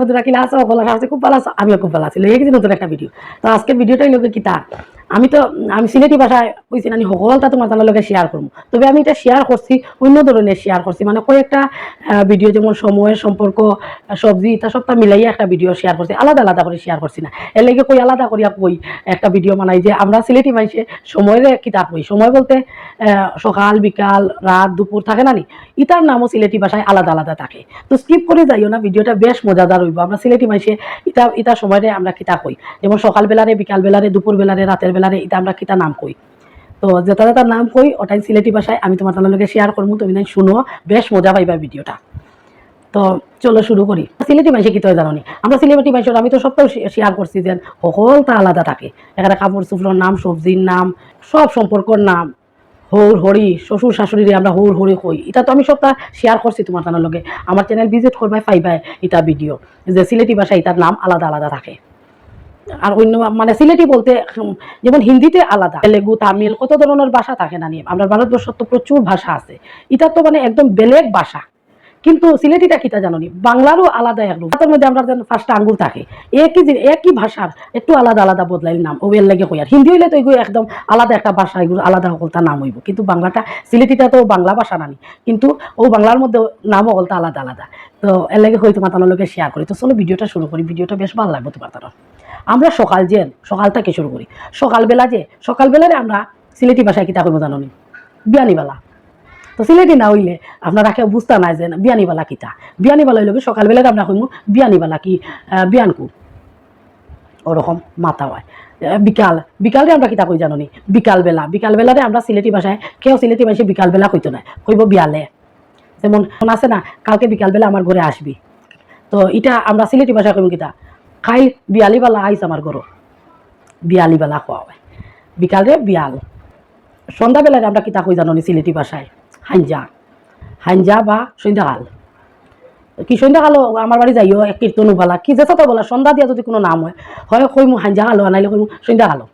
বন্ধুরা কিনা আসো ভালো আশা খুব ভালো আছো, আমিও খুব ভালো আছি লেগে গেছি নতুন একটা ভিডিও তো আজকে ভিডিওটাই লোকে কিতা আমি তো, আমি সিলেটি ভাষায় কইছি না সকলটা তোমার তার লগে শেয়ার করব তবে আমি এটা শেয়ার করছি অন্য ধরনের শেয়ার করছি মানে কয়েকটা ভিডিও যেমন সময়ের সম্পর্ক সবজি, এটা সবটা মিলাইয়া একটা ভিডিও শেয়ার করছি আলাদা আলাদা করে শেয়ার করছি না। এর লাগে কই আলাদা করিয়া কই একটা ভিডিও বানাই যে আমরা সিলেটি মানুষে সময়ের কিতাব কই সময় বলতে সকাল, বিকাল রাত দুপুর থাকে না নি ইটার নামও সিলেটি ভাষায় আলাদা আলাদা থাকে। তো স্কিপ করে যাইও না ভিডিওটা বেশ মজাদার হইব। আমরা সিলেটি মানুষে ইটা ইটা সময় আমরা কিতা কই যেমন সকাল বেলারে বিকাল বেলারে দুপুর বেলারে রাতের বেলারে এটা আমরা কিতা নাম কই? তো যেটা যেটা নাম কই, ওটাই সিলেটি ভাষায় আমি তোমার তার লগে শেয়ার করব তুমি তাই শুনো, বেশ মজা পাইবা ভিডিওটা। তো চলো শুরু করি। সিলেটি মাইসে কি তো জানো আমরা সিলেটি মাইসের আমি তো সবটাও শেয়ার করছি যে সকলটা আলাদা থাকে। এখানে কাপড় চুপড়োর নাম সবজির নাম, সব সম্পর্কর নাম হৌর হরি শ্বশুর শাশুড়িরে আমরা হৌর হরি কই। এটা তো আমি সবটা শেয়ার করছি তোমার তার লগে আমার চ্যানেল ভিজিট করবাই, পাইবাই এটা ভিডিও যে সিলেটি ভাষায় এটার নাম আলাদা আলাদা থাকে। আর অন্য মানে সিলেটি বলতে যেমন হিন্দিতে আলাদা। তেলেগু, তামিল, কত ধরনের ভাষা থাকে না নিয়ে। আমরা ভারতবর্ষত তো প্রচুর ভাষা আছে। এটা তো মানে একদম বেলেগ ভাষা। কিন্তু সিলেটিটা কিটা জানো নি? বাংলারও আলাদা এক রূপ। তার মধ্যে আমরা যেন ফার্স্ট আঙ্গুল থাকে। একই জিনিস একই ভাষার একটু আলাদা আলাদা বদলাইল নাম। ও এর লাগে কই আর? হিন্দি হইলে তো এগুলো একদম আলাদা একটা ভাষা, এগুলো আলাদা সকলটা নাম হইব। কিন্তু বাংলাটা, সিলেটিটা তো বাংলা ভাষা নানি কিন্তু ও বাংলার মধ্যে নাম সকলটা আলাদা আলাদা। তো এর লাগে হয়তো তোমার লোকে শেয়ার করি। তো চলো ভিডিওটা শুরু করি। ভিডিওটা বেশ ভালো লাগবে তোমার তার আমরা সকাল যে সকালটাকে শুরু করি। সকালবেলা যে, সকালবেলারে আমরা সিলেটি ভাষায় কিতা করব জানো বিয়ানিবেলা। তো সিলেটি না হইলে আপনারা কেউ বুঝতে নাই যে বিয়ানিবালা কিতা। বিয়ানিবালা হইলে কি সকালবেলায় আমরা কইমু, বিয়ানিবালা কি বিয়ানকু? ওরকম মাথা হয়। বিকাল বিকালে আমরা কিতা কই জানো বিকালবেলা, বিকালবেলারে আমরা সিলেটি ভাষায়, কেউ সিলেটি ভাষায় বিকালবেলা কইতো না কইব বিয়ালে। যেমন, মনে আছে না, কালকে বিকালবেলা আমার ঘরে আসবি। তো এটা আমরা সিলেটি ভাষায় কইমু কিতা? খাই, বিয়ালিবেলা আইস আমার ঘরও বিয়ালিবেলা খোয়া হয় বিকালে বিয়াল। সন্ধ্যাবেলায় আমরা কিতা কই জানো সিলেটি ভাষায় হাঞ্জা হাঞ্জা বা সন্ধ্যাকাল। কি সন্ধ্যাকালও আমার বাড়ি যাইও কীর্তন বলা কি যেটা তো বলা, সন্ধ্যা দিয়া যদি কোনো নাম হয় হয়, কই মু হাঞ্জা কালো, নাইলে কই মু সন্ধ্যা কালো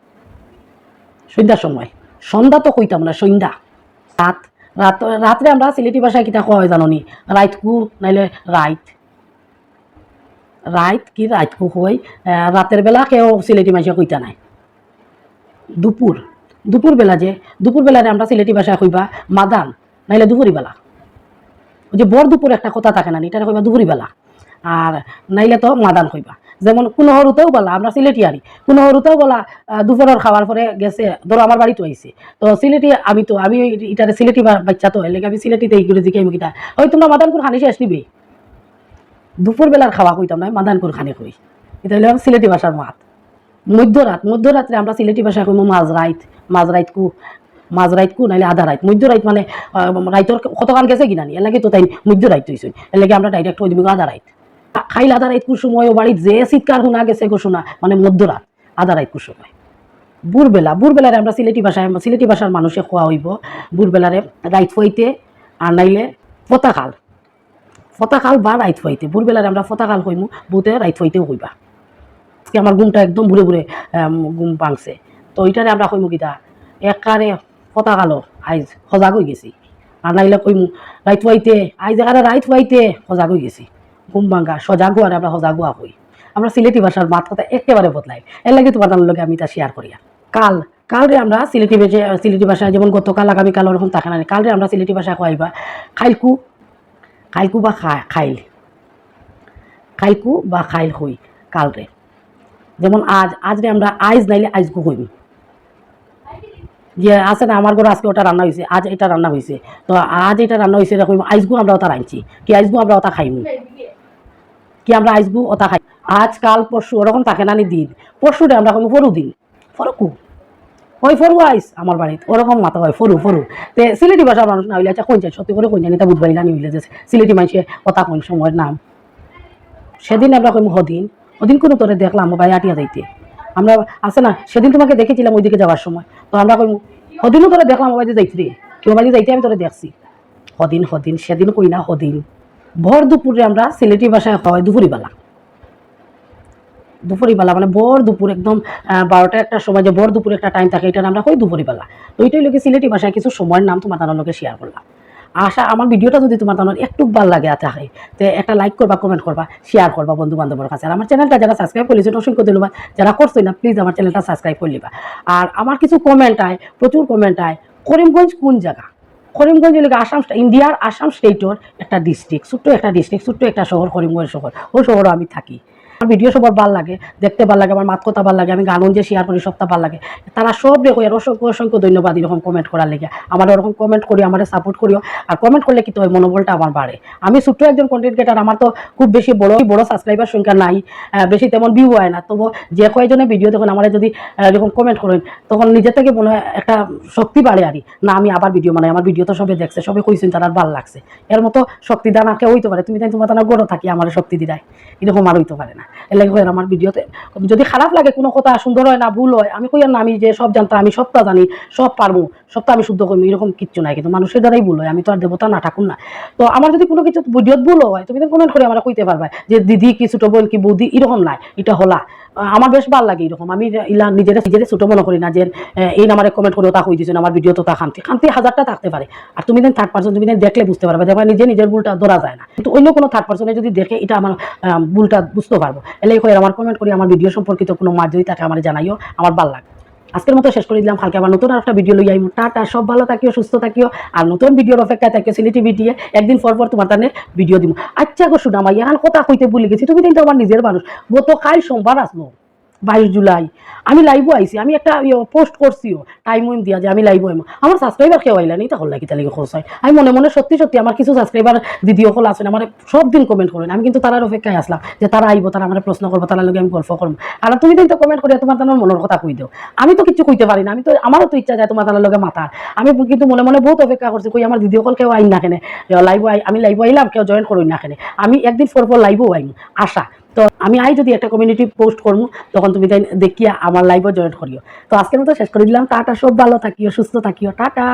সন্ধ্যার সময়। সন্ধ্যা তো কইতাম না সন্ধ্যা? রাত রাত রাত্রে আমরা সিলেটি ভাষায় কিতা কয় জানো নি রাইতকু নাইলে রাইত রাইত কি রাইতকু কই রাতের বেলা কেউ সিলেটি মাইসে কইতা নাই। দুপুর দুপুর বেলা যে, দুপুর আমরা সিলেটি ভাষায় কইবা মাদান, নাইলে দুপুরি বেলা ওই যে বর দুপুর একটা কথা থাকে না এটা কইবা দুপুরি বেলা আর নাইলে তো মাদান কইবা। যেমন কোনো হরুতেও বলা, আমরা সিলেটিয়ারি কোনো হরুতেও বলা দুপুরের খাওয়ার পরে গেছে, ধরো আমার বাড়িতে আইছে। তো সিলেটি আমি তো, আমি ইটারে সিলেটি বাচ্চা তো এলাকা আমি সিলেটিতে এই করে জিকে আমি কিটা। ওই তোমরা মাদানপুর খানি শেষ নিবি দুপুর বেলার খাওয়া কইতাম না মাদানপুর খানি কই। এটা হলো সিলেটি ভাষার মাত মধ্যরাত, মধ্যরাত্রে আমরা সিলেটি ভাষায় কইমু মাঝ রাইত মাঝ রাইত কু মাঝ রাইত কু নাইলে আধা রাইত মধ্য রাইত মানে রাইতর কতক্ষণ গেছে কিনা নি এর তো তাই মধ্য রাইত এর লাগে আমরা ডাইরেক্ট কই দিবি আধা রাইত খাইল আধা রাইত কুর সময় ও বাড়িত যে চিৎকার শোনা গেছে গো শোনা মানে মধ্যরাত আধা রাইত কুর সময়। বুড়বেলা বুড়বেলারে আমরা সিলেটি ভাষায়, সিলেটি ভাষার মানুষে খোয়া হইব। বুড়বেলারে রাইত ফুয়াইতে আর নাইলে ফতাখাল ফতাখাল বা রাইত ফুয়াইতে বুড়বেলারে আমরা ফতাখাল কইমু বুতে রাইত ফুয়াইতেও কইবা। আজকে আমার ঘুমটা একদম বুড়ে আম, ঘুম ভাঙছে। তো ওইটারে আমরা কইমু কিতা একারে পতাকালো আইজ সজাগ হয়ে গেছি। আর নাইলে কইমু রাইত ফুয়াইতে আইজ একারে রাইত ফুয়াইতে সজাগ হয়ে গেছি। ঘুম ভাঙা সজাগ হওয়ার আমরা সজাগ হওয়া কই। আমরা সিলেটি ভাষার মাত কথা একেবারে বদলাই। এর লাগে তোমার লগে আমি তা শেয়ার করিয়া কাল কালরে আমরা সিলেটি ভাষা সিলেটি ভাষায় যেমন গতকাল আগামীকাল ওরকম থাকে না। কালরে আমরা সিলেটি ভাষা কইবা খাইলকু খাইলকু বা খাইল খাইলকু বা খাইল হই কালরে যেমন আজ আজ রে আমরা আইজ নাইলে আইজকু কইম যে আছে না আমার ঘরে আজকে ওটা রান্না হয়েছে আজ এটা রান্না হয়েছে তো আজ এটা রান্না হয়েছে এরকম আইজগু আমরা ওটা রাঁধছি কি আইজগু আমরা ওটা খাইমু কি আমরা আইজগু ওটা খাই আজ কাল পরশু ওরকম থাকে না নি দিন। পরশু রে আমরা কইমু ফরু দিন। ফরকু। ওই ফরু আইস আমার বাড়িতে। ওরকম মাথা হয়, ফরু ফরু। তে সিলেটি ভাষার মানুষ না হইলে আচ্ছা কইন যায় সত্যি করে কইন জানি তা বুধবারই জানি হইলে যে সিলেটি মানুষে কথা কইন সময়ের নাম। সেদিন আমরা কইমু হদিন। ওদিন কোনো তোরে দেখলাম ভাই আটিয়া যাইতে। আমরা আছে না, সেদিন তোমাকে দেখেছিলাম ওইদিকে যাওয়ার সময়। তো আমরা কইমু, হদিনও তোরে দেখলাম মোবাইলে যাইতে রে। কেউ বাড়ি যাইতে আমি তোরে দেখছি। হদিন হদিন, সেদিন কই না হদিন। ভর দুপুরে আমরা সিলেটি ভাষায় হয় দুপুরিবেলা। দুপুরিবেলা মানে বর দুপুর একদম বারোটা একটা সময়, যে বর দুপুর একটা টাইম থাকে, এটা আমরা কই দুপুরিবেলা তো ওইটাই লোকে সিলেটি ভাষায় কিছু সময়ের নাম তোমার তার লোকে শেয়ার করলাম। আশা, আমার ভিডিওটা যদি তোমার তোমার একটু ভালো লাগে থাকে তে একটা লাইক করবা কমেন্ট করবা শেয়ার করবা বন্ধু বান্ধবের কাছে। আর আমার চ্যানেলটা যারা সাবস্ক্রাইব করেছেন অসংখ্য ধন্যবাদ। যারা করছ না প্লিজ আমার চ্যানেলটা সাবস্ক্রাইব করে নিবা। আর আমার কিছু কমেন্ট আয়, প্রচুর কমেন্ট আয়। করিমগঞ্জ কোন জায়গা? করিমগঞ্জ এলাকা আসাম ইন্ডিয়ার আসাম স্টেটের একটা ডিস্ট্রিক্ট ছোট্ট একটা ডিস্ট্রিক্ট ছোট্ট একটা শহর, করিমগঞ্জ শহর। ওই শহরে আমি থাকি। আমার ভিডিও সবার ভালো লাগে, দেখতে ভালো লাগে, আমার মাত কথা ভালো লাগে, আমি গান যে শেয়ার করি, সবটা ভালো লাগে। তারা সব রেখো এর অসংখ্য অসংখ্য ধন্যবাদ এরকম কমেন্ট করার লেগে। আমার ওরকম কমেন্ট করি আমার সাপোর্ট করিও, আর কমেন্ট করলে কিন্তু ওই মনোবলটা আমার বাড়ে। আমি ছোট্ট একজন কন্টেন্ট ক্রিয়েটার আমার তো খুব বেশি বড় বড় সাবস্ক্রাইবার সংখ্যা নাই বেশি তেমন ভিউ হয় না। তবু যে কয়েকজনের ভিডিও দেখুন, আমার যদি যখন কমেন্ট করেন, তখন নিজের থেকে মনে হয় একটা শক্তি বাড়ে আরই না, আমি আবার ভিডিও বানাই, আমার ভিডিও তো সবে দেখছে, সবে কইছেন তার ভালো লাগছে। এর মতো শক্তি দান আর কেউ হইতে পারে, তুমি তাই তোমার তার গড় থাকি, আমার শক্তি দিদাই এরকম আর হইতে পারে না। এর লাগে হয় আমার ভিডিওতে। যদি খারাপ লাগে, কোনো কথা সুন্দর হয় না, ভুল হয়, আমি কই না, আমি যে সব জানতাম, আমি সবটা জানি, সব পারব, সবটা আমি শুদ্ধ করব, এরকম কিচ্ছু নাই। কিন্তু মানুষের দ্বারাই ভুল হয়, আমি তো আর দেবতা না, ঠাকুর না। তো আমার যদি কোনো কিছু ভিডিওত ভুল হয়, তুমি তো কমেন্ট করে আমরা কইতে পারবা যে, দিদি কি ছোট বোন, কি বৌদি? এরকম নাই, এটা হলা। আমার বেশ ভালো লাগে এরকম আমি ইলা নিজের নিজের ছোট মনে করি না যে এই নামারে কমেন্ট করে তা হয়ে দিয়েছেন আমার ভিডিও তো তা খান্তি। খান্তি হাজারটা থাকতে পারে। আর তুমি দেন থার্ড পার্সন তুমি দেন দেখলে বুঝতে পারবে দেখো আমার নিজে নিজের ভুলটা ধরা যায় না। কিন্তু অন্য কোনো থার্ড পার্সনে যদি দেখে, এটা আমার ভুলটা বুঝতে পারব। এলে আমার কমেন্ট করি, আমার ভিডিও সম্পর্কিত কোনো মার যদি তাকে আমার জানাইও, আমার ভালো লাগে। আজকের মতো শেষ করে দিলাম। কালকে আবার নতুন একটা ভিডিও লই আইমু টাটা, সব ভালো থাকিও, সুস্থ থাকিও। আর নতুন ভিডিওর অপেক্ষায় থাকিও সিলেটি ভিডিও একদিন পর পর তোমার তানে ভিডিও দিব। আচ্ছা গো শুনা আমার ইয়ান কথা কইতে ভুলে গেছি। তুমি কিন্তু আমার নিজের মানুষ। গত কাল সোমবার আসলো। বাইশ জুলাই। আমি লাইভও আইছি, আমি একটা পোস্ট করছিও টাইম উইম দিয়া যে আমি লাইভ আইমো। আমার সাবস্ক্রাইবার কেউ আইলা নেই তখন লাগি তাহলে খোঁজ হয়। আমি মনে মনে সত্যি সত্যি আমার কিছু সাবস্ক্রাইবার দিদি সকল আছেন আমার সব দিন কমেন্ট করেন। আমি কিন্তু তারার অপেক্ষায় আসলাম যে তারা আইব, তারা আমার প্রশ্ন করব তার লগে আমি গল্প করব। আর তুমি কিন্তু কমেন্ট করে তোমার তোমার মনের কথা কই দাও। আমি তো কিছু কইতে পারি না, আমি তো, আমারও তো ইচ্ছা যায় তোমার তার লগে মাথার আমি কিন্তু মনে মনে বহুত অপেক্ষা করছি, কই আমার দিদি সকল কেউ আইন না কেনে। লাইভ আই, আমি লাইভ আইলাম, কেউ জয়েন করুন না কেনে। আমি একদিন পর পর লাইভও আইম, আশা। তো আমি আই যদি একটা কমিউনিটি পোস্ট করব তখন তুমি দেখিয়া আমার লাইভও জয়েন করিও। তো আজকের মতো শেষ করে দিলাম। টাটা, সব ভালো থাকিও, সুস্থ থাকিও। টাটা!